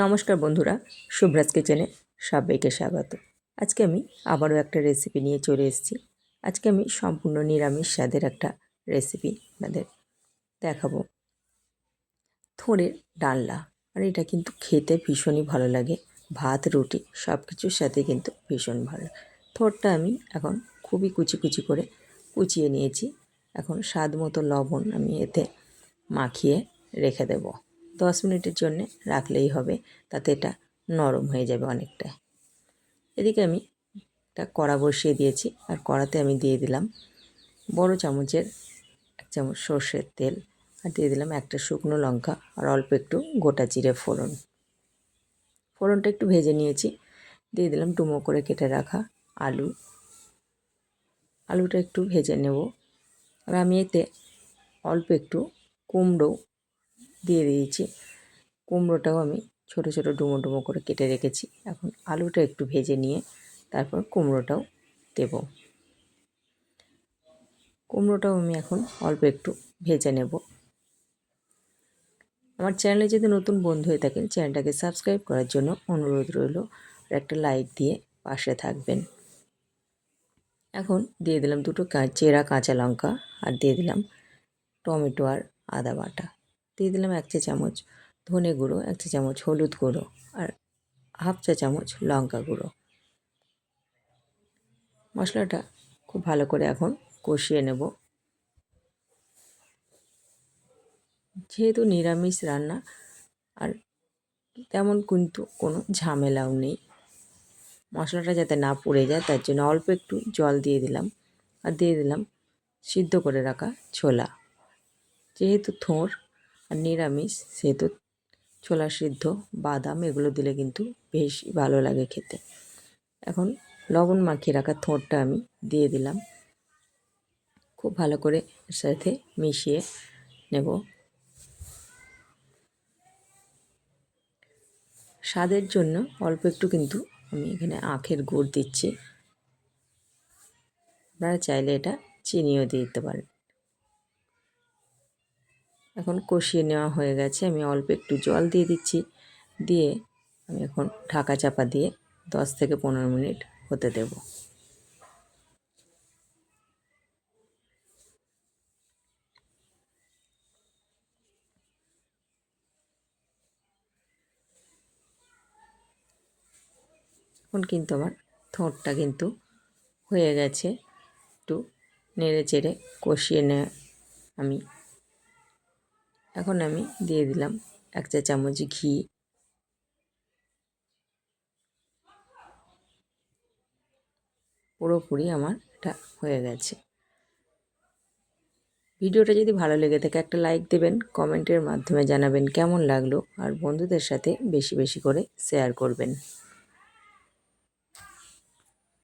নমস্কার বন্ধুরা শুভ্রাজ কিচেনে সবাইকে স্বাগত। আজকে আমি আবারও একটা রেসিপি নিয়ে চলে এসেছি। আজকে আমি সম্পূর্ণ নিরামিষ স্বাদের একটা রেসিপি আপনাদের দেখাবো। থোড়ের ডালনা, আর এটা কিন্তু খেতে ভীষণই ভালো লাগে। ভাত, রুটি সব কিছুর সাথে কিন্তু ভীষণ ভালো। থোড়টা আমি এখন খুবই কুচি কুচি করে কুচিয়ে নিয়েছি। এখন স্বাদ মতো লবণ আমি এতে মাখিয়ে রেখে দেবো। দশ মিনিটের জন্যে রাখলেই হবে, তাতে এটা নরম হয়ে যাবে অনেকটা। এদিকে আমি একটা কড়া বসিয়ে দিয়েছি, আর কড়াতে আমি দিয়ে দিলাম বড় চামচের এক চামচ সর্ষের তেল, আর দিয়ে দিলাম একটা শুকনো লঙ্কা, আর অল্প একটু গোটা জিরে ফোড়ন। ফোড়নটা একটু ভেজে নিয়েছি, দিয়ে দিলাম ডুমো করে কেটে রাখা আলু। আলুটা একটু ভেজে নেব, আর আমি এতে অল্প একটু কুমড়ো দিয়ে দিয়েছি। কুমড়োটাও আমি ছোট ছোট ডুমো ডুমো করে কেটে রেখেছি। এখন আলুটা একটু ভেজে নিয়ে তারপর কুমড়োটাও দেব। কুমড়োটাও আমি এখন অল্প একটু ভেজে নেব। আমার চ্যানেলে যদি নতুন বন্ধু হয়ে থাকেন, চ্যানেলটাকে সাবস্ক্রাইব করার জন্য অনুরোধ রইল একটা লাইক দিয়ে পাশে থাকবেন। এখন দিয়ে দিলাম দুটো চেরা কাঁচা লঙ্কা আর দিয়ে দিলাম টমেটো আর আদা বাটা। দিয়ে দিলাম এক চা চামচ ধনে গুঁড়ো, এক চা চামচ হলুদ গুঁড়ো আর হাফ চা চামচ লঙ্কা গুঁড়ো। মশলাটা খুব ভালো করে এখন কষিয়ে নেব। যেহেতু নিরামিষ রান্না আর তেমন কিন্তু কোনো ঝামেলাও নেই, মশলাটা যাতে না পুড়ে যায় তার জন্য অল্প একটু জল দিয়ে দিলাম আর দিয়ে দিলাম সিদ্ধ করে রাখা ছোলা। যেহেতু থোঁড় আর নিরামিষ, সেহেতু ছোলা সিদ্ধ, বাদাম, এগুলো দিলে কিন্তু বেশ ভালো লাগে খেতে। এখন লবণ মাখিয়ে রাখা থোঁটটা আমি দিয়ে দিলাম। খুব ভালো করে এর সাথে মিশিয়ে নেব। স্বাদের জন্য অল্প একটু কিন্তু আমি এখানে আখের গুড় দিচ্ছি। আপনারা চাইলে এটা চিনিও দিয়ে দিতে পারেন। এখন কষিয়ে নেওয়া হয়ে গেছে। আমি অল্প একটু জল দিয়ে দিচ্ছি। দিয়ে আমি এখন ঢাকা চাপা দিয়ে দশ থেকে পনেরো মিনিট হতে দেব। এখন কিন্তু আমার থোঁটটা কিন্তু হয়ে গেছে। একটু নেড়ে চেড়ে কষিয়ে নে আমি এখন আমি দিয়ে দিলাম এক চা চামচ ঘি। পুরোপুরি আমার এটা হয়ে গেছে। ভিডিওটা যদি ভালো লেগে থাকে একটা লাইক দেবেন, কমেন্টের মাধ্যমে জানাবেন কেমন লাগল, আর বন্ধুদের সাথে বেশি বেশি করে শেয়ার করবেন।